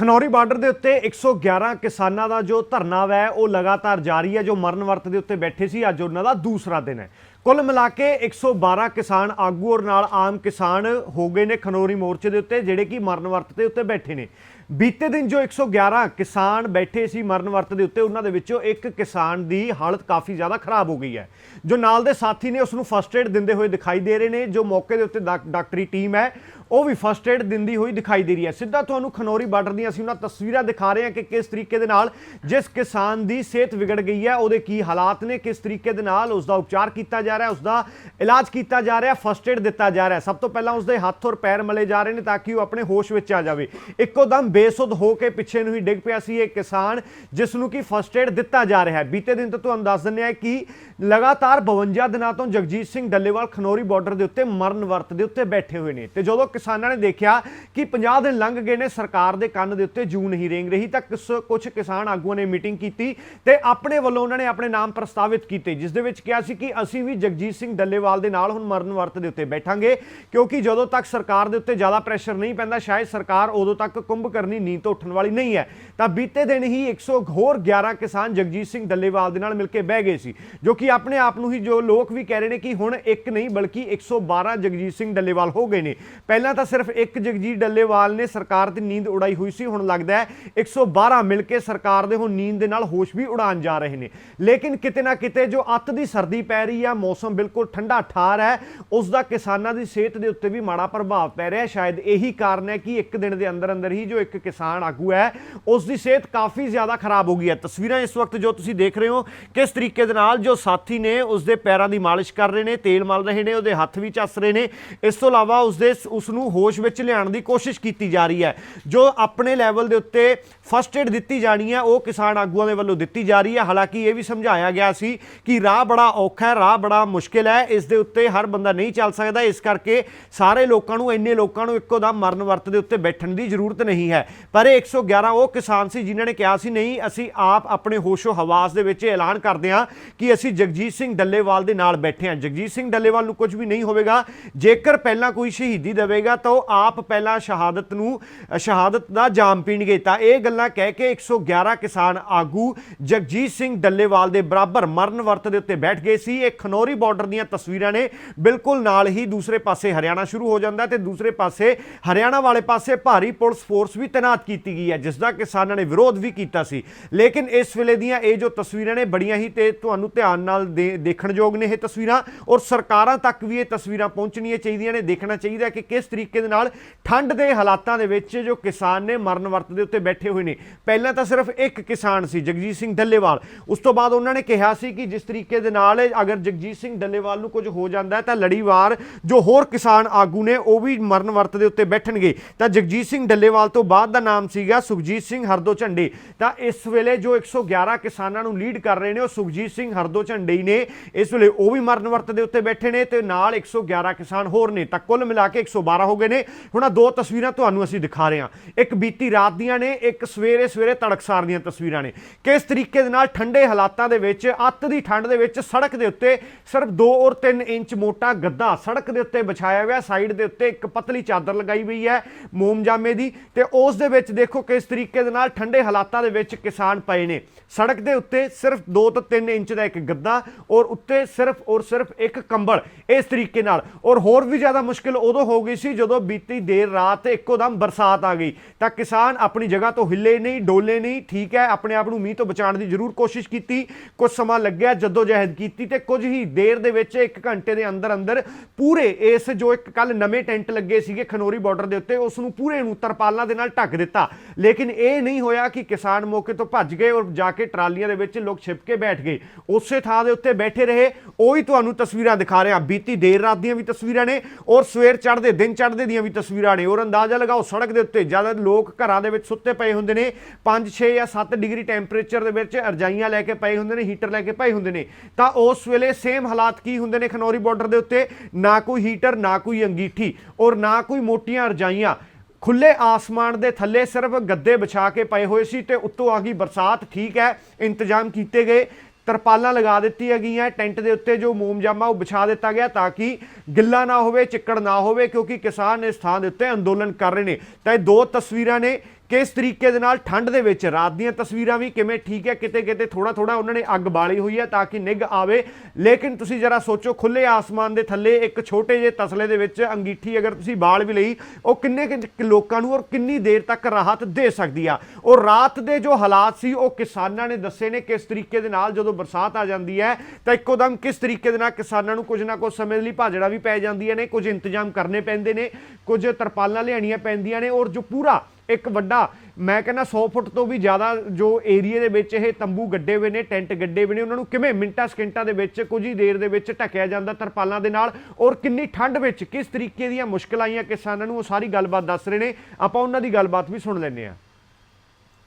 Khanauri border ਦੇ ਉੱਤੇ 111 ਕਿਸਾਨਾਂ ਦਾ ਜੋ ਧਰਨਾ ਹੈ ਉਹ ਲਗਾਤਾਰ ਜਾਰੀ ਹੈ, ਜੋ ਮਰਨ ਵਰਤ ਦੇ ਉੱਤੇ ਬੈਠੇ ਸੀ, ਅੱਜ ਉਹਨਾਂ ਦਾ ਦੂਸਰਾ ਦਿਨ ਹੈ। ਕੁੱਲ ਮਿਲਾ ਕੇ 112 ਕਿਸਾਨ ਆਗੂ ਔਰ ਨਾਲ ਆਮ ਕਿਸਾਨ ਹੋ ਗਏ ਨੇ ਖਨੌਰੀ ਮੋਰਚੇ ਦੇ ਉੱਤੇ, ਜਿਹੜੇ ਕਿ ਮਰਨ ਵਰਤ ਦੇ ਉੱਤੇ ਬੈਠੇ ਨੇ। ਬੀਤੇ ਦਿਨ ਜੋ 111 ਕਿਸਾਨ ਬੈਠੇ ਸੀ ਮਰਨ ਵਰਤ ਦੇ ਉੱਤੇ, ਉਹਨਾਂ ਦੇ ਵਿੱਚੋਂ ਇੱਕ ਕਿਸਾਨ ਦੀ ਹਾਲਤ ਕਾਫੀ ਜ਼ਿਆਦਾ ਖਰਾਬ ਹੋ ਗਈ ਹੈ। ਜੋ ਨਾਲ ਦੇ ਸਾਥੀ ਨੇ, ਉਸ ਨੂੰ ਫਸਟ ਏਡ ਦਿੰਦੇ ਹੋਏ ਦਿਖਾਈ ਦੇ ਰਹੇ ਨੇ, ਜੋ ਮੌਕੇ ਦੇ ਉੱਤੇ ਡਾਕ- ਡਾਕਟਰੀ ਟੀਮ ਹੈ, ਉਹ ਵੀ ਫਸਟ ਏਡ ਦਿੰਦੀ ਹੋਈ ਦਿਖਾਈ ਦੇ ਰਹੀ ਹੈ। ਸਿੱਧਾ ਤੁਹਾਨੂੰ ਖਨੌਰੀ ਬਾਰਡਰ ਦੀਆਂ ਅਸੀਂ ਉਹਨਾਂ ਤਸਵੀਰਾਂ ਦਿਖਾ ਰਹੇ ਹਾਂ ਕਿ ਕਿਸ ਤਰੀਕੇ ਦੇ ਨਾਲ ਜਿਸ ਕਿਸਾਨ ਦੀ ਸਿਹਤ ਵਿਗੜ ਗਈ ਹੈ, ਉਹਦੇ ਕੀ ਹਾਲਾਤ ਨੇ, ਕਿਸ ਤਰੀਕੇ ਦੇ ਨਾਲ ਉਸ ਦਾ ਉਪਚਾਰ ਕੀਤਾ ਜਾ ਰਿਹਾ ਉਸ ਦਾ ਇਲਾਜ ਕੀਤਾ ਜਾ ਰਿਹਾ ਫਸਟ ਏਡ ਦਿੱਤਾ ਜਾ ਰਿਹਾ। ਸਭ ਤੋਂ ਪਹਿਲਾਂ ਉਸ ਦੇ ਹੱਥ ਔਰ ਪੈਰ ਮਲੇ ਜਾ ਰਹੇ ਨੇ ਤਾਂ ਕਿ ਉਹ ਆਪਣੇ ਹੋਸ਼ ਵਿੱਚ ਆ ਜਾਵੇ। ਇੱਕੋ ਦਮ ਬੇਸੁੱਧ ਹੋ ਕੇ ਪਿੱਛੇ ਨੂੰ ਹੀ ਡਿੱਗ ਪਿਆ ਸੀ ਇਹ ਕਿਸਾਨ, ਜਿਸ ਨੂੰ ਕਿ ਫਸਟ ਏਡ ਦਿੱਤਾ ਜਾ ਰਿਹਾ ਹੈ। ਬੀਤੇ ਦਿਨ ਤੋਂ ਤੁਹਾਨੂੰ ਦੱਸ ਦਿੰਦੇ ਹਾਂ ਕਿ ਲਗਾਤਾਰ 52 ਦਿਨਾਂ ਤੋਂ ਜਗਜੀਤ ਸਿੰਘ ਡੱਲੇਵਾਲ ਖਨੌਰੀ ਬਾਰਡਰ ਦੇ ਉੱਤੇ ਮਰਨ ਵਰਤ ਦੇ ਉੱਤੇ ਬੈਠੇ ਹੋਏ ਨੇ। ਤੇ ਜਦੋਂ ਕਿਸਾਨਾਂ ਨੇ ਦੇਖਿਆ ਕਿ 50 ਦਿਨ ਲੰਘ ਗਏ ਨੇ, ਸਰਕਾਰ ਦੇ ਕੰਨ ਦੇ ਉੱਤੇ ਜੂ ਨਹੀਂ ਰੇਂਗ ਰਹੀ, ਤਾਂ ਕੁਝ ਕਿਸਾਨ ਆਗੂਆਂ ਨੇ ਮੀਟਿੰਗ ਕੀਤੀ ਤੇ ਆਪਣੇ ਵੱਲੋਂ ਉਹਨਾਂ ਨੇ ਆਪਣੇ ਨਾਮ ਪ੍ਰਸਤਾਵਿਤ ਕੀਤੇ, ਜਿਸ ਦੇ ਵਿੱਚ ਕਿਹਾ ਸੀ ਕਿ ਅਸੀਂ ਵੀ ਜਗਜੀਤ ਸਿੰਘ ਡੱਲੇਵਾਲ ਦੇ ਨਾਲ ਹੁਣ ਮਰਨ ਵਰਤ ਦੇ ਉੱਤੇ ਬੈਠਾਂਗੇ, ਕਿਉਂਕਿ ਜਦੋਂ ਤੱਕ ਸਰਕਾਰ ਦੇ ਉੱਤੇ ਜ਼ਿਆਦਾ ਪ੍ਰੈਸ਼ਰ ਨਹੀਂ ਪੈਂਦਾ, ਸ਼ਾਇਦ ਸਰਕਾਰ ਉਦੋਂ ਤੱਕ ਕੁੰਭ ਕਰਨੀ ਨੀਂਦ ਤੋਂ ਉੱਠਣ ਵਾਲੀ ਨਹੀਂ ਹੈ। ਤਾਂ ਬੀਤੇ ਦਿਨ ਹੀ 100 ਹੋਰ 11 ਕਿਸਾਨ ਜਗਜੀਤ ਸਿੰਘ ਡੱਲੇਵਾਲ ਦੇ ਨਾਲ ਮਿਲ ਕੇ ਬਹਿ ਗਏ ਸੀ, ਜੋ ਕਿ ਆਪਣੇ ਆਪ ਨੂੰ ਹੀ ਜੋ ਲੋਕ ਵੀ ਕਹਿ ਰਹੇ ਨੇ ਕਿ ਹੁਣ ਇੱਕ ਨਹੀਂ, ਬਲਕਿ 112 ਜਗਜੀਤ ਸਿੰਘ ਡੱਲੇਵਾਲ ਹੋ ਗਏ ਨੇ। ਪਹਿਲਾਂ ਤਾਂ ਸਿਰਫ ਇੱਕ ਜਗਜੀਤ ਡੱਲੇਵਾਲ ਨੇ ਸਰਕਾਰ ਦੀ ਨੀਂਦ ਉਡਾਈ ਹੋਈ ਸੀ, ਹੁਣ ਲੱਗਦਾ ਹੈ 112 ਮਿਲ ਕੇ ਸਰਕਾਰ ਦੇ ਹੁਣ ਨੀਂਦ ਦੇ ਨਾਲ ਹੋਸ਼ ਵੀ ਉਡਾਣ ਜਾ ਰਹੇ ਨੇ। ਲੇਕਿਨ ਕਿਤੇ ਨਾ ਕਿਤੇ ਜੋ ਅੱਤ ਦੀ ਸਰਦੀ ਪੈ ਰਹੀ ਆ ਮੌਸਮ ਬਿਲਕੁਲ ਠੰਡਾ ਠਾਰ ਹੈ ਉਸ ਦਾ ਕਿਸਾਨਾਂ ਦੀ ਸਿਹਤ ਦੇ ਉੱਤੇ ਵੀ ਮਾੜਾ ਪ੍ਰਭਾਵ ਪੈ ਰਿਹਾ ਸ਼ਾਇਦ ਇਹੀ ਕਾਰਨ ਹੈ ਕਿ ਇੱਕ ਦਿਨ ਦੇ ਅੰਦਰ ਅੰਦਰ ਹੀ ਜੋ ਇੱਕ ਕਿਸਾਨ ਆਗੂ ਹੈ ਉਸ ਦੀ ਸਿਹਤ ਕਾਫੀ ਜ਼ਿਆਦਾ ਖਰਾਬ ਹੋ ਗਈ ਹੈ। ਤਸਵੀਰਾਂ ਇਸ ਵਕਤ ਜੋ ਤੁਸੀਂ ਦੇਖ ਰਹੇ ਹੋ, ਕਿਸ ਤਰੀਕੇ ਦੇ ਨਾਲ ਜੋ ਸਾਥੀ ਨੇ ਉਸ ਦੇ ਪੈਰਾਂ ਦੀ ਮਾਲਿਸ਼ ਕਰ ਰਹੇ ਨੇ, ਤੇਲ ਮਲ ਰਹੇ ਨੇ, ਉਹਦੇ ਹੱਥ ਵੀ ਚੱਸ ਰਹੇ ਨੇ, ਇਸ ਤੋਂ ਇਲਾਵਾ ਉਸ ਦੇ ਉਸ ਨੂੰ ਹੋਸ਼ ਵਿੱਚ ਲਿਆਉਣ ਦੀ ਕੋਸ਼ਿਸ਼ ਕੀਤੀ ਜਾ ਰਹੀ ਹੈ। ਜੋ ਆਪਣੇ ਲੈਵਲ ਦੇ ਉੱਤੇ ਫਸਟ ਏਡ ਦਿੱਤੀ ਜਾਣੀ ਹੈ, ਉਹ ਕਿਸਾਨ ਆਗੂਆਂ ਦੇ ਵੱਲੋਂ ਦਿੱਤੀ ਜਾ ਰਹੀ ਹੈ। ਹਾਲਾਂਕਿ ਇਹ ਵੀ ਸਮਝਾਇਆ ਗਿਆ ਸੀ ਕਿ ਰਾਹ ਬੜਾ ਔਖਾ ਹੈ, ਰਾਹ ਬੜਾ ਮੁਸ਼ਕਿਲ ਹੈ। ਇਸ ਦੇ ਉੱਤੇ ਹਰ ਬੰਦਾ ਨਹੀਂ ਚੱਲ ਸਕਦਾ। ਇਸ ਕਰਕੇ ਸਾਰੇ ਲੋਕਾਂ ਨੂੰ, ਇੰਨੇ ਲੋਕਾਂ ਨੂੰ ਇੱਕੋ ਦਮ ਮਰਨ ਵਰਤ ਦੇ ਉੱਤੇ ਬੈਠਣ ਦੀ ਜ਼ਰੂਰਤ ਨਹੀਂ ਹੈ। ਪਰ ਇਹ 111 ਉਹ ਕਿਸਾਨ ਸੀ ਜਿਨ੍ਹਾਂ ਨੇ ਕਿਹਾ ਸੀ, ਨਹੀਂ, ਅਸੀਂ ਆਪ ਆਪਣੇ ਹੋਸ਼ੋ ਹਵਾਸ ਦੇ ਵਿੱਚ ਐਲਾਨ ਕਰਦੇ ਹਾਂ ਕਿ ਅਸੀਂ ਜਗਜੀਤ ਸਿੰਘ ਡੱਲੇਵਾਲ ਦੇ ਨਾਲ ਬੈਠੇ ਹਾਂ। ਜਗਜੀਤ ਸਿੰਘ ਡੱਲੇਵਾਲ ਨੂੰ ਕੁਝ ਵੀ ਨਹੀਂ ਹੋਵੇਗਾ। ਜੇਕਰ ਪਹਿਲਾਂ ਕੋਈ ਸ਼ਹੀਦੀ ਦੇਵੇਗਾ, ਤਾਂ ਉਹ ਆਪ ਪਹਿਲਾਂ ਸ਼ਹਾਦਤ ਨੂੰ, ਸ਼ਹਾਦਤ ਦਾ ਜਾਮ ਪੀਣਗੇ। ਤਾਂ ਇਹ ਗੱਲਾਂ ਕਹਿ ਕੇ 111 ਕਿਸਾਨ ਆਗੂ ਜਗਜੀਤ ਸਿੰਘ ਡੱਲੇਵਾਲ ਦੇ ਬਰਾਬਰ ਮਰਨ ਵਰਤ ਦੇ ਉੱਤੇ ਬੈਠ ਗਏ ਸੀ। ਇਹ ਖਨੌਰੀ ਬਾਰਡਰ ਦੀਆਂ ਤਸਵੀਰਾਂ ਨੇ ਬਿਲਕੁਲ ਨਾਲ ਹੀ ਦੂਸਰੇ ਪਾਸੇ ਹਰਿਆਣਾ ਸ਼ੁਰੂ ਹੋ ਜਾਂਦਾ ਤੇ ਦੂਸਰੇ ਪਾਸੇ ਹਰਿਆਣਾ ਵਾਲੇ ਪਾਸੇ ਭਾਰੀ ਪੁਲਿਸ ਫੋਰਸ ਵੀ ਤੈਨਾਤ ਕੀਤੀ ਗਈ ਹੈ, ਜਿਸ ਦਾ ਕਿਸਾਨਾਂ ਨੇ ਵਿਰੋਧ ਵੀ ਕੀਤਾ ਸੀ। ਲੇਕਿਨ ਇਸ ਵੇਲੇ ਦੀਆਂ ਇਹ ਜੋ ਤਸਵੀਰਾਂ ਨੇ ਬੜੀਆਂ ਹੀ ਤੇ ਤੁਹਾਨੂੰ ਧਿਆਨ ਨਾਲ ਦੇਖਣਯੋਗ ਨੇ ਇਹ ਤਸਵੀਰਾਂ ਔਰ ਸਰਕਾਰਾਂ ਤੱਕ ਵੀ ਇਹ ਤਸਵੀਰਾਂ ਪਹੁੰਚਣੀਆਂ ਚਾਹੀਦੀਆਂ ਨੇ, ਦੇਖਣਾ ਚਾਹੀਦਾ ਕਿ ਕਿਸ ਤਰੀਕੇ ਦੇ ਨਾਲ ਠੰਡ ਦੇ ਹਾਲਾਤਾਂ ਦੇ ਵਿੱਚ ਜੋ ਕਿਸਾਨ ਨੇ ਮਰਨ ਵਰਤ ਦੇ ਉੱਤੇ ਬੈਠੇ ਹੋਏ ਨੇ। ਪਹਿਲਾਂ ਤਾਂ ਸਿਰਫ ਇੱਕ ਕਿਸਾਨ ਸੀ, ਜਗਜੀਤ ਸਿੰਘ ਡੱਲੇਵਾਲ। ਉਸ ਤੋਂ ਬਾਅਦ ਉਹਨਾਂ ਨੇ ਕਿਹਾ ਸੀ ਕਿ ਜਿਸ ਤਰੀਕੇ ਦੇ ਨਾਲ ਅਗਰ ਜਗਜੀਤ ਸਿੰਘ ਡੱਲੇਵਾਲ ਨੂੰ ਕੁਝ ਹੋ ਜਾਂਦਾ ਤਾਂ ਲੜੀਵਾਰ ਜੋ ਹੋਰ ਕਿਸਾਨ ਆਗੂ ਨੇ ਉਹ ਵੀ ਮਰਨ ਵਰਤ ਦੇ ਉੱਤੇ ਬੈਠਣਗੇ। ਤਾਂ ਜਗਜੀਤ ਸਿੰਘ ਡੱਲੇਵਾਲ ਤੋਂ ਬਾਅਦ ਦਾ ਨਾਮ ਸੀਗਾ ਸੁਖਜੀਤ ਸਿੰਘ ਹਰਦੋ ਝੰਡੇ ਤਾਂ ਇਸ ਵੇਲੇ ਜੋ 111 ਕਿਸਾਨਾਂ ਨੂੰ ਲੀਡ ਕਰ ਰਹੇ ਨੇ, ਉਹ ਸੁਖਜੀਤ ਸਿੰਘ ਹਰਦੋ ਝੰਡੇ ਹੀ ਨੇ। ਇਸ ਵੇਲੇ ਉਹ ਵੀ ਮਰਨ ਵਰਤ ਦੇ ਉੱਤੇ ਬੈਠੇ ਨੇ ਤੇ ਨਾਲ 111 ਕਿਸਾਨ ਹੋਰ ਨੇ। ਤਾਂ ਕੁੱਲ ਮਿਲਾ ਕੇ 112 ਹੋ ਗਏ ਨੇ। ਹੁਣ ਆਹ ਦੋ ਤਸਵੀਰਾਂ ਤੁਹਾਨੂੰ ਅਸੀਂ ਦਿਖਾ ਰਹੇ ਹਾਂ। ਇੱਕ ਬੀਤੀ ਰਾਤ ਦੀਆਂ ਨੇ, ਇੱਕ ਸਵੇਰੇ ਸਵੇਰੇ ਤੜਕਸਾਰ ਦੀਆਂ ਤਸਵੀਰਾਂ ਨੇ। ਕਿਸ ਤਰੀਕੇ ਦੇ ਨਾਲ ਠੰਡੇ ਹਾਲਾਤਾਂ ਦੇ ਵਿੱਚ, ਅੱਤ ਦੀ ਠੰਡ ਦੇ ਵਿੱਚ ਸੜਕ ਦੇ ਉੱਤੇ ਸਿਰਫ 2 ਔਰ 3 ਇੰਚ ਮੋਟਾ ਗੱਦਾ ਸੜਕ ਦੇ ਉੱਤੇ ਵਿਛਾਇਆ ਹੋਇਆ, ਸਾਈਡ ਦੇ ਉੱਤੇ ਇੱਕ ਪਤਲੀ ਚਾਦਰ ਲਗਾਈ ਹੋਈ ਹੈ ਮੋਮਜਾਮੇ ਦੀ ਤੇ ਉਸ ਦੇ ਵਿੱਚ ਦੇਖੋ ਕਿਸ ਤਰੀਕੇ ਦੇ ਨਾਲ ਠੰਡੇ ਹਾਲਾਤਾਂ ਦੇ ਵਿੱਚ ਕਿਸਾਨ ਪਏ ਨੇ। ਸੜਕ ਦੇ ਉੱਤੇ ਸਿਰਫ 2 ਤੋਂ 3 ਇੰਚ ਦਾ ਇੱਕ ਗੱਦਾ ਔਰ ਉੱਤੇ ਸਿਰਫ ਔਰ ਸਿਰਫ ਇੱਕ ਕੰਬਲ ਇਸ ਤਰੀਕੇ ਨਾਲ। ਔਰ ਹੋਰ ਵੀ ਜ਼ਿਆਦਾ ਮੁਸ਼ਕਿਲ ਉਦੋਂ ਹੋ ਗਈ ਸੀ ਜਦੋਂ ਬੀਤੀ ਦੇਰ ਰਾਤ ਇੱਕੋ ਦਮ ਬਰਸਾਤ ਆ ਗਈ। ਤਾਂ ਕਿਸਾਨ ਆਪਣੀ ਜਗ੍ਹਾ ਤੋਂ ਹਿੱਲੇ ਨਹੀਂ, ਡੋਲੇ ਨਹੀਂ, ਠੀਕ ਹੈ, ਆਪਣੇ ਆਪ ਨੂੰ ਮੀਂਹ ਤੋਂ ਬਚਾਉਣ ਦੀ ਜ਼ਰੂਰ ਕੋਸ਼ਿਸ਼ ਕੀਤੀ। ਕੁਝ ਸਮਾਂ ਲੱਗਿਆ ਜਦੋਂ ਜਹਿਦ ਕੀਤੀ ਤੇ ਕੁਝ ਹੀ ਦੇਰ ਦੇ ਵਿੱਚ 1 ਘੰਟੇ ਦੇ ਅੰਦਰ ਅੰਦਰ ਪੂਰੇ ਇਸ ਜੋ ਇੱਕ ਕੱਲ ਨਵੇਂ ਟੈਂਟ ਲੱਗੇ ਸੀਗੇ ਖਨੋਰੀ ਬਾਰਡਰ ਦੇ ਉੱਤੇ, ਉਸ ਨੂੰ ਪੂਰੇ ਨੂੰ ਤਰਪਾਲਾਂ ਦੇ ਨਾਲ ਢੱਕ ਦਿੱਤਾ। ਲੇਕਿਨ ਇਹ ਨਹੀਂ ਹੋਇਆ ਕਿ ਕਿਸਾਨ ਮੌਕੇ ਤੋਂ ਭੱਜ ਗਏ ਔਰ ਜਾ ਕੇ ਟਰਾਲੀਆਂ ਦੇ ਵਿੱਚ ਲੋਕ ਛਿਪ ਕੇ ਬੈਠ ਗਏ। ਉਸੇ ਥਾਂ ਦੇ ਉੱਤੇ ਬੈਠੇ ਰਹੇ। ਉਹ ਹੀ ਤੁਹਾਨੂੰ ਤਸਵੀਰਾਂ ਦਿਖਾ ਰਿਹਾ। ਬੀਤੀ ਦੇਰ ਰਾਤ ਦੀਆਂ ਵੀ ਤਸਵੀਰਾਂ ਨੇ ਔਰ ਸਵੇਰ ਚੜ੍ਹਦੇ, ਦਿਨ ਚੜ੍ਹਦੇ ਦੀਆਂ ਵੀ ਤਸਵੀਰਾਂ ਨੇ। ਔਰ ਅੰਦਾਜ਼ਾ ਲਗਾਓ ਸੜਕ ਦੇ ਉੱਤੇ ਜ਼ਿਆਦਾ ਲੋਕ ਘਰਾਂ ਦੇ ਵਿੱਚ ਸੁੱਤੇ ਪਏ ਹੁੰਦੇ ਨੇ। 5 6 ਜਾਂ 7 ਡਿਗਰੀ ਟੈਂਪਰੇਚਰ ਦੇ ਵਿੱਚ ਰਜਾਈਆਂ ਲੈ ਕੇ ਪਏ ਹੁੰਦੇ ਨੇ, ਹੀਟਰ ਲੈ ਕੇ ਪਏ ਹੁੰਦੇ ਨੇ। ਤਾਂ ਉਸ ਵੇਲੇ ਸੇਮ ਹਾਲਾਤ ਕੀ ਹੁੰਦੇ ਨੇ ਖਨੌਰੀ ਬਾਰਡਰ ਦੇ ਉੱਤੇ? ਨਾ ਕੋਈ ਹੀਟਰ ਨਾ ਕੋਈ ਅੰਗੀਠੀ ਔਰ ਨਾ ਕੋਈ ਮੋਟੀਆਂ ਰਜਾਈਆਂ। ਖੁੱਲੇ ਆਸਮਾਨ ਦੇ ਥੱਲੇ ਸਿਰਫ ਗੱਦੇ ਵਿਛਾ ਕੇ ਪਏ ਹੋਏ ਸੀ ਤੇ ਉੱਤੋਂ ਆ ਗਈ ਬਰਸਾਤ। ਠੀਕ ਹੈ, ਇੰਤਜ਼ਾਮ ਕੀਤੇ ਗਏ। ਤਰਪਾਲਾਂ ਲਗਾ ਦਿੱਤੀਆਂ ਗਈਆਂ। ਟੈਂਟ ਦੇ ਉੱਤੇ ਜੋ ਮੋਮਜਾਮਾ ਉਹ ਵਿਛਾ ਦਿੱਤਾ ਗਿਆ ਤਾਂ ਕਿ ਗਿੱਲਾ ਨਾ ਹੋਵੇ, ਚਿੱਕੜ ਨਾ ਹੋਵੇ, ਕਿਉਂਕਿ ਕਿਸਾਨ ਇਸ ਥਾਂ ਦੇ ਉੱਤੇ ਅੰਦੋਲਨ ਕਰ ਰਹੇ ਨੇ। ਤਾਂ ਇਹ ਦੋ ਤਸਵੀਰਾਂ ਨੇ ਕਿਸ ਤਰੀਕੇ ਦੇ ਨਾਲ ਠੰਡ ਦੇ ਵਿੱਚ ਰਾਤ ਦੀਆਂ ਤਸਵੀਰਾਂ ਵੀ ਕਿਵੇਂ ਠੀਕ ਹੈ, ਕਿਤੇ ਕਿਤੇ ਥੋੜਾ ਥੋੜਾ ਉਹਨਾਂ ਨੇ ਅੱਗ ਬਾਲੀ ਹੋਈ ਹੈ ਤਾਂ ਕਿ ਨਿੱਘ ਆਵੇ। ਲੇਕਿਨ ਤੁਸੀਂ ਜਰਾ ਸੋਚੋ ਖੁੱਲੇ ਆਸਮਾਨ ਦੇ ਥੱਲੇ ਇੱਕ ਛੋਟੇ ਜਿਹੇ ਤਸਲੇ ਦੇ ਵਿੱਚ ਅੰਗੀਠੀ ਅਗਰ ਤੁਸੀਂ ਬਾਲ ਵੀ ਲਈ, ਉਹ ਕਿੰਨੇ ਕੁ ਲੋਕਾਂ ਨੂੰ ਔਰ ਕਿੰਨੀ ਦੇਰ ਤੱਕ ਰਾਹਤ ਦੇ ਸਕਦੀ ਆ? ਔਰ ਰਾਤ ਦੇ ਜੋ ਹਾਲਾਤ ਸੀ, ਉਹ ਕਿਸਾਨਾਂ ਨੇ ਦੱਸੇ ਨੇ ਕਿਸ ਤਰੀਕੇ ਦੇ ਨਾਲ ਜਦੋਂ ਬਰਸਾਤ ਆ ਜਾਂਦੀ ਹੈ, ਤਾਂ ਇੱਕੋ ਦਮ ਕਿਸ ਤਰੀਕੇ ਦੇ ਨਾਲ ਕਿਸਾਨਾਂ ਨੂੰ ਕੁਝ ਨਾ ਕੁਝ ਸਮੇਂ ਲਈ ਭਾਜੜਾ ਵੀ ਪੈ ਜਾਂਦੀਆਂ ਨੇ, ਕੁਝ ਇੰਤਜ਼ਾਮ ਕਰਨੇ ਪੈਂਦੇ ਨੇ, ਕੁਝ ਤਰਪਾਲਾਂ ਲਿਆਉਣੀਆਂ ਪੈਂਦੀਆਂ ਨੇ ਔਰ ਜੋ ਪੂਰਾ ਇੱਕ ਵੱਡਾ, ਮੈਂ ਕਹਿੰਦਾ 100 ਫੁੱਟ ਤੋਂ ਵੀ ਜ਼ਿਆਦਾ ਜੋ ਏਰੀਏ ਦੇ ਵਿੱਚ ਇਹ ਤੰਬੂ ਗੱਡੇ ਹੋਏ ਨੇ, ਟੈਂਟ ਗੱਡੇ ਹੋਏ ਨੇ, ਉਹਨਾਂ ਨੂੰ ਕਿਵੇਂ ਮਿੰਟਾਂ ਸਕਿੰਟਾਂ ਦੇ ਵਿੱਚ, ਕੁਝ ਹੀ ਦੇਰ ਦੇ ਵਿੱਚ ਢੱਕਿਆ ਜਾਂਦਾ ਤਰਪਾਲਾਂ ਦੇ ਨਾਲ ਔਰ ਕਿੰਨੀ ਠੰਡ ਵਿੱਚ, ਕਿਸ ਤਰੀਕੇ ਦੀਆਂ ਮੁਸ਼ਕਲਾਂ ਆਈਆਂ ਕਿਸਾਨਾਂ ਨੂੰ, ਉਹ ਸਾਰੀ ਗੱਲਬਾਤ ਦੱਸ ਰਹੇ ਨੇ। ਆਪਾਂ ਉਹਨਾਂ ਦੀ ਗੱਲਬਾਤ ਵੀ ਸੁਣ ਲੈਂਦੇ ਹਾਂ।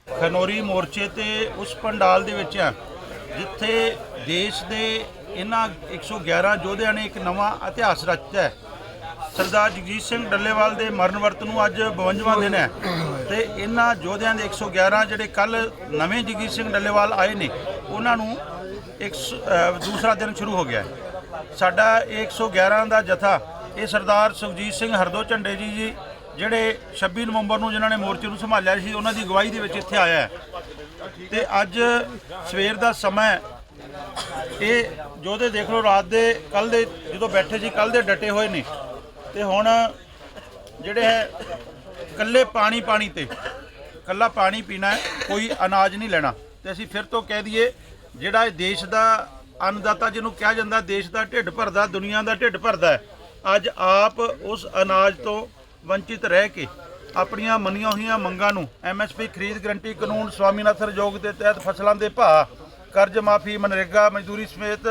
ਖਨੌਰੀ ਮੋਰਚੇ ਤੇ ਉਸ ਪੰਡਾਲ ਦੇ ਵਿੱਚ ਆ, ਜਿੱਥੇ ਦੇਸ਼ ਦੇ ਇਹਨਾਂ 111 ਯੋਧਿਆਂ ਨੇ ਇੱਕ ਨਵਾਂ ਇਤਿਹਾਸ ਰਚਿਆ ਹੈ। ਸਰਦਾਰ ਜਗਜੀਤ ਸਿੰਘ ਡੱਲੇਵਾਲ ਦੇ ਮਰਨ ਵਰਤ ਨੂੰ ਅੱਜ 52ਵਾਂ ਦਿਨ ਹੈ। ਤੇ ਇਹਨਾਂ ਯੋਧਿਆਂ ਦੇ 111 ਜਿਹੜੇ ਕੱਲ ਨਵੇਂ ਜਗਜੀਤ ਸਿੰਘ ਡੱਲੇਵਾਲ ਆਏ ਨੇ, ਉਹਨਾਂ ਨੂੰ ਇੱਕ ਦੂਸਰਾ ਦਿਨ ਸ਼ੁਰੂ ਹੋ ਗਿਆ ਹੈ। ਸਾਡਾ ਇਹ 111 ਦਾ ਜਥਾ, ਇਹ ਸਰਦਾਰ ਸੁਖਜੀਤ ਸਿੰਘ ਹਰਦੋ ਝੰਡੇ ਜੀ ਜੀ, ਜਿਹੜੇ 26 ਨਵੰਬਰ ਨੂੰ ਜਿਨ੍ਹਾਂ ਨੇ ਮੋਰਚੇ ਨੂੰ ਸੰਭਾਲਿਆ ਸੀ, ਉਹਨਾਂ ਦੀ ਅਗਵਾਈ ਦੇ ਵਿੱਚ ਇੱਥੇ ਆਇਆ ਹੈ। ਤੇ ਅੱਜ ਸਵੇਰ ਦਾ ਸਮਾਂ ਇਹ ਜੋਧੇ ਦੇਖ ਲਓ, ਰਾਤ ਦੇ ਕੱਲ ਦੇ ਜਦੋਂ ਬੈਠੇ ਸੀ ਕੱਲ ਦੇ ਡਟੇ ਹੋਏ ਨੇ। ਤੇ ਹੁਣ ਜਿਹੜੇ ਹੈ ਕੱਲੇ ਪਾਣੀ ਪਾਣੀ ਤੇ ਕੱਲਾ ਪਾਣੀ ਪੀਣਾ ਹੈ, ਕੋਈ ਅਨਾਜ ਨਹੀਂ ਲੈਣਾ। ਤੇ ਅਸੀਂ ਫਿਰ ਤੋਂ ਕਹਿ ਦਈਏ, ਜਿਹੜਾ ਇਹ ਦੇਸ਼ ਦਾ ਅੰਨਦਾਤਾ ਜਿਹਨੂੰ ਕਿਹਾ ਜਾਂਦਾ, ਦੇਸ਼ ਦਾ ਢਿੱਡ ਭਰਦਾ, ਦੁਨੀਆ ਦਾ ਢਿੱਡ ਭਰਦਾ ਅੱਜ ਆਪ ਉਸ ਅਨਾਜ ਤੋਂ ਵੰਚਿਤ ਰਹਿ ਕੇ ਆਪਣੀਆਂ ਮੰਨੀਆਂ ਹੋਈਆਂ ਮੰਗਾਂ ਨੂੰ ਐਮਐਸਪੀ ਖਰੀਦ ਗਰੰਟੀ ਕਾਨੂੰਨ ਸਵਾਮੀਨਾਥਨ ਯੋਗ ਦੇ ਤਹਿਤ ਫਸਲਾਂ ਦੇ ਭਾਅ, ਕਰਜ਼ ਮਾਫੀ, ਮਨਰੇਗਾ, ਮਜ਼ਦੂਰੀ ਸਮੇਤ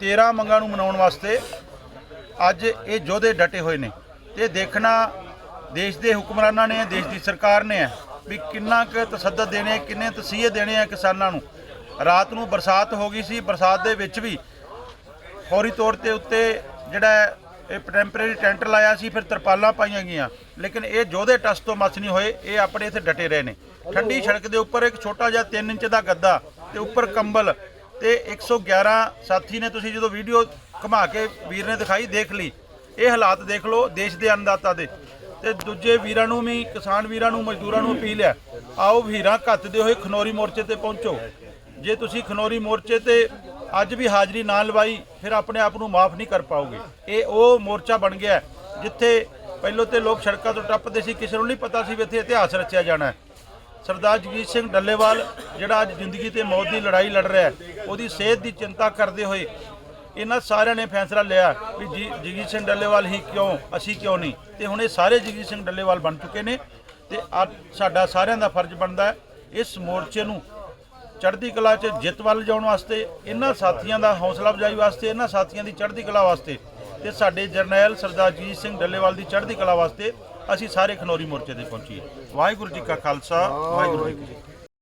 13 ਮੰਗਾਂ ਨੂੰ ਮਨਾਉਣ ਵਾਸਤੇ ਅੱਜ ਇਹ ਯੋਧੇ ਡਟੇ ਹੋਏ ਨੇ ਤੇ ਦੇਖਣਾ ਦੇਸ਼ ਦੇ ਹੁਕਮਰਾਨਾਂ ਨੇ, ਦੇਸ਼ ਦੀ ਸਰਕਾਰ ਨੇ ਹੈ ਵੀ ਕਿੰਨਾ ਕੁ ਤਸੱਦਦ ਦੇਣੇ, ਕਿੰਨੇ ਤਸੀਹੇ ਦੇਣੇ ਆ ਕਿਸਾਨਾਂ ਨੂੰ। ਰਾਤ ਨੂੰ ਬਰਸਾਤ ਹੋ ਗਈ ਸੀ, ਬਰਸਾਤ ਦੇ ਵਿੱਚ ਵੀ ਫੌਰੀ ਤੌਰ ਤੇ ਉੱਤੇ ਜਿਹੜਾ ਇਹ ਟੈਂਪਰੇਰੀ ਟੈਂਟ ਲਾਇਆ ਸੀ, ਫਿਰ ਤਰਪਾਲਾਂ ਪਾਈਆਂ ਗਈਆਂ। ਲੇਕਿਨ ਇਹ ਜੋਧੇ ਟਸ ਤੋਂ ਮਸ ਨਹੀਂ ਹੋਏ, ਇਹ ਆਪਣੇ ਇੱਥੇ ਡਟੇ ਰਹੇ ਨੇ। ਠੰਡੀ ਸੜਕ ਦੇ ਉੱਪਰ ਇੱਕ ਛੋਟਾ ਜਿਹਾ 3 ਇੰਚ ਦਾ ਗੱਦਾ ਤੇ ਉੱਪਰ ਕੰਬਲ ਤੇ 111 ਸਾਥੀ ਨੇ। ਤੁਸੀਂ ਜਦੋਂ ਵੀਡੀਓ ਘੁਮਾ ਕੇ ਵੀਰ ਨੇ ਦਿਖਾਈ, ਦੇਖ ਲਈ। ਇਹ ਹਾਲਾਤ ਦੇਖ ਲਓ, ਦੇਸ਼ ਦੇ ਅੰਨਦਾਤਾ ਦੇ। ਤੇ ਦੂਜੇ ਵੀਰਾਂ ਨੂੰ ਵੀ, ਕਿਸਾਨ ਵੀਰਾਂ ਨੂੰ, ਮਜ਼ਦੂਰਾਂ ਨੂੰ ਅਪੀਲ ਹੈ, ਆਓ ਵੀਰਾਂ ਘੱਤਦੇ ਹੋਏ ਖਨੌਰੀ ਮੋਰਚੇ ਤੇ ਪਹੁੰਚੋ। ਜੇ ਤੁਸੀਂ ਖਨੌਰੀ ਮੋਰਚੇ ਤੇ ਅੱਜ ਵੀ ਹਾਜ਼ਰੀ ਨਾ ਲਵਾਈ, ਫਿਰ ਆਪਣੇ ਆਪ ਨੂੰ ਮਾਫ ਨਹੀਂ ਕਰ ਪਾਓਗੇ। ਇਹ ਉਹ ਮੋਰਚਾ ਬਣ ਗਿਆ ਜਿੱਥੇ ਪਹਿਲੋਂ ਤੇ ਲੋਕ ਸੜਕਾਂ ਤੋਂ ਟੱਪਦੇ ਸੀ, ਕਿਸੇ ਨੂੰ ਨਹੀਂ ਪਤਾ ਸੀ ਵੀ ਇੱਥੇ ਇਤਿਹਾਸ ਰਚਿਆ ਜਾਣਾ ਹੈ। ਸਰਦਾਰ ਜਗਜੀਤ ਸਿੰਘ ਡੱਲੇਵਾਲ, ਜਿਹੜਾ ਅੱਜ ਜ਼ਿੰਦਗੀ ਤੇ ਮੌਤ ਦੀ ਲੜਾਈ ਲੜ ਰਿਹਾ ਹੈ, ਉਹਦੀ ਸਿਹਤ ਦੀ ਚਿੰਤਾ ਕਰਦੇ ਹੋਏ ਇਹਨਾਂ ਸਾਰਿਆਂ ਨੇ ਫੈਸਲਾ ਲਿਆ ਵੀ ਜੀ ਜਗਜੀਤ ਸਿੰਘ ਡੱਲੇਵਾਲ ਹੀ ਕਿਉਂ, ਅਸੀਂ ਕਿਉਂ ਨਹੀਂ? ਤੇ ਹੁਣ ਇਹ ਸਾਰੇ ਜਗਜੀਤ ਸਿੰਘ ਡੱਲੇਵਾਲ ਬਣ ਚੁੱਕੇ ਨੇ ਤੇ ਅੱਜ ਸਾਡਾ ਸਾਰਿਆਂ ਦਾ ਫਰਜ਼ ਬਣਦਾ ਇਸ ਮੋਰਚੇ ਨੂੰ ਚੜ੍ਹਦੀ ਕਲਾ 'ਚ ਜਿੱਤ ਵੱਲ ਜਾਣ ਵਾਸਤੇ, ਇਹਨਾਂ ਸਾਥੀਆਂ ਦਾ ਹੌਸਲਾ ਅਫਜ਼ਾਈ ਵਾਸਤੇ, ਇਹਨਾਂ ਸਾਥੀਆਂ ਦੀ ਚੜ੍ਹਦੀ ਕਲਾ ਵਾਸਤੇ ਤੇ ਸਾਡੇ ਜਰਨੈਲ ਸਰਦਾਰ ਜੀਤ ਸਿੰਘ ਡੱਲੇਵਾਲ ਦੀ ਚੜ੍ਹਦੀ ਕਲਾ ਵਾਸਤੇ ਅਸੀਂ ਸਾਰੇ ਖਨੌਰੀ ਮੋਰਚੇ ਤੇ ਪਹੁੰਚੀਏ। ਵਾਹਿਗੁਰੂ ਜੀ ਕਾ ਖਾਲਸਾ, ਵਾਹਿਗੁਰੂ ਜੀ ਕੀ ਫਤਿਹ।